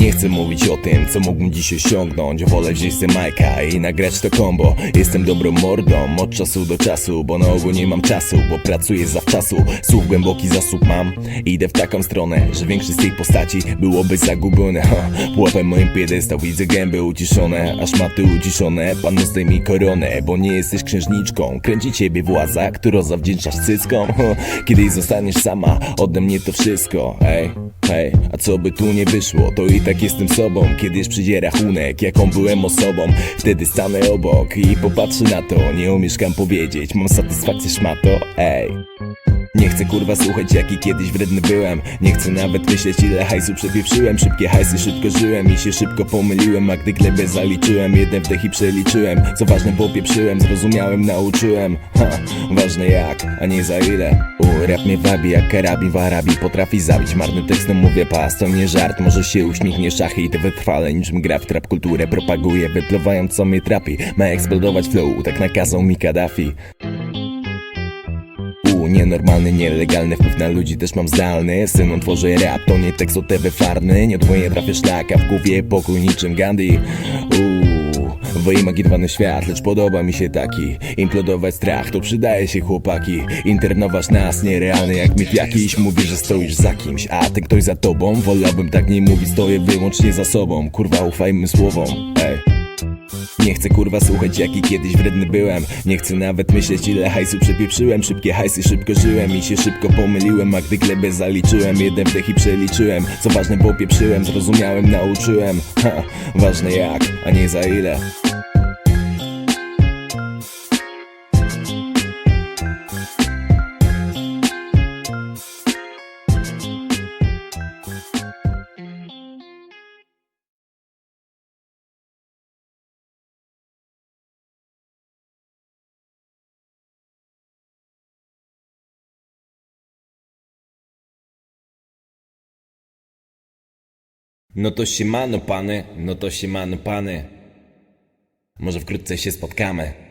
Nie chcę mówić o tym, co mógłbym dziś osiągnąć. Wolę wziąć se majka i nagrać to combo. Jestem dobrą mordą, od czasu do czasu Bo na ogół nie mam czasu, bo pracuję zawczasu. Słów głęboki zasób mam. Idę w taką stronę, że większość z tych postaci Byłoby zagubione. Ha. Moim piedestał widzę gęby uciszone Aż maty uciszone, pan zdejmij koronę Bo nie jesteś księżniczką. Kręci ciebie władza, którą zawdzięczasz cyckom. Ha. Kiedyś zostaniesz sama, ode mnie to wszystko. Ej, hej, a co by tu nie wyszło? To i tak jestem sobą, kiedyś przyjdzie rachunek Jaką byłem osobą, wtedy stanę obok I popatrzę na to, nie umieszkam powiedzieć. Mam satysfakcję szmato, ej nie chcę kurwa słuchać jaki kiedyś wredny byłem. Nie chcę nawet myśleć ile hajsu przepieprzyłem Szybkie hajsy szybko żyłem i się szybko pomyliłem A gdy glebę zaliczyłem, jeden wdech i przeliczyłem. Co ważne popieprzyłem, zrozumiałem, nauczyłem. Ha, Ważne jak, a nie za ile. U, rap mnie wabi jak karabin w Arabii Potrafi zabić, marnym tekstem mówię pas To nie żart, może się uśmiechnie szachy I to wytrwale niczym gra w trap kulturę Propaguję, wypluwając co mnie trapi Ma eksplodować flow, tak nakazał mi Kaddafi nienormalny, nielegalny wpływ na ludzi też mam zdalny. Synu tworzę rap, to nie tekst o TV farny Nie odwoję trafię szlaka, w głowie pokój niczym Gandhi. Uuu, wyimaginowany świat, lecz podoba mi się taki. Implodować strach, to przydaje się chłopaki. Internować nas, nierealny jak mit jakiś. Mówi, że stoisz za kimś, a ten ktoś za tobą. Wolałbym tak nie mówić, stoję wyłącznie za sobą. Kurwa, ufajmy słowom, ej nie chcę kurwa słuchać jaki kiedyś wredny byłem. Nie chcę nawet myśleć ile hajsu przepieprzyłem. Szybkie hajsy szybko żyłem i się szybko pomyliłem A gdy glebę zaliczyłem jeden wdech i przeliczyłem. Co ważne popieprzyłem, zrozumiałem, nauczyłem. Ha, Ważne jak, a nie za ile No to siemano pany, no to siemano pany. Może wkrótce się spotkamy